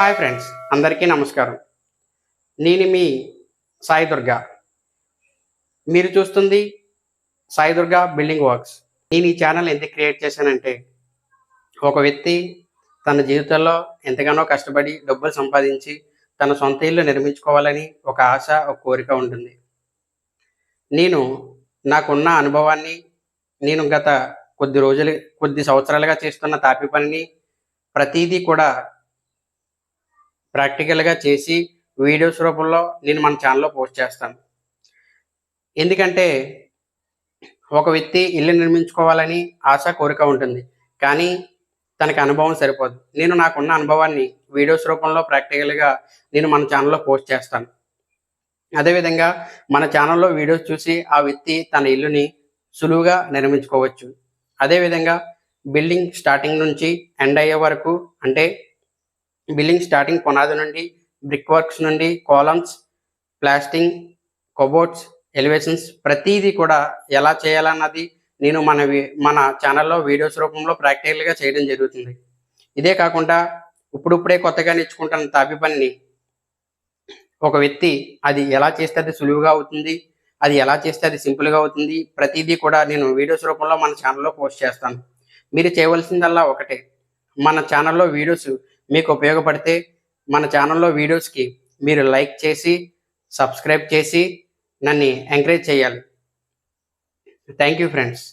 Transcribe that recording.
Hi friends అందరికీ నమస్కారం. నేను మీ సాయి దుర్గా. మీరు చూస్తుంది సాయి దుర్గా బిల్డింగ్ వర్క్స్. నేను ఈ ఛానల్ ఎందుకు క్రియేట్ చేశానంటే ఒక వ్యక్తి తన జీవితంలో ఎంతగానో కష్టపడి డబ్బులు సంపాదించి తన సొంత ఇల్లు నిర్మించుకోవాలని ఒక ఆశ ఒక కోరిక ఉంటుంది. నేను నాకున్న అనుభవాన్ని నేను గత కొద్ది రోజులు కొద్ది సంవత్సరాలుగా చేస్తున్న తాపి పనిని ప్రతీదీ కూడా ప్రాక్టికల్గా చేసి వీడియోస్ రూపంలో నేను మన ఛానల్లో పోస్ట్ చేస్తాను. ఎందుకంటే ఒక వ్యక్తి ఇల్లు నిర్మించుకోవాలని ఆశ కోరిక ఉంటుంది. కానీ తనకి అనుభవం సరిపోదు. నేను నాకున్న అనుభవాన్ని వీడియోస్ రూపంలో ప్రాక్టికల్గా నేను మన ఛానల్లో పోస్ట్ చేస్తాను. అదేవిధంగా మన ఛానల్లో వీడియోస్ చూసి ఆ వ్యక్తి తన ఇల్లుని సులువుగా నిర్మించుకోవచ్చు. అదేవిధంగా బిల్డింగ్ స్టార్టింగ్ నుంచి ఎండ్ అయ్యే వరకు అంటే బిల్డింగ్ స్టార్టింగ్ పునాది నుండి బ్రిక్ వర్క్స్ నుండి కాలమ్స్ ప్లాస్టింగ్ కబోర్డ్స్ ఎలివేషన్స్ ప్రతిదీ కూడా ఎలా చేయాలన్నది నేను మన మన ఛానల్లో వీడియోస్ రూపంలో ప్రాక్టికల్గా చేయడం జరుగుతుంది. ఇదే కాకుండా ఇప్పుడిప్పుడే కొత్తగా నేర్చుకుంటున్న తాపి పనిని ఒక వ్యక్తి అది ఎలా చేస్తే అది సులువుగా అవుతుంది అది ఎలా చేస్తే అది సింపుల్గా అవుతుంది ప్రతిదీ కూడా నేను వీడియోస్ రూపంలో మన ఛానల్లో పోస్ట్ చేస్తాను. మీరు చేయవలసిందల్లా ఒకటే. మన ఛానల్లో వీడియోస్ మీకు ఉపయోగపడితే మన ఛానల్లో వీడియోస్కి మీరు లైక్ చేసి సబ్స్క్రైబ్ చేసి నన్ను ఎంకరేజ్ చేయాలి. Thank you friends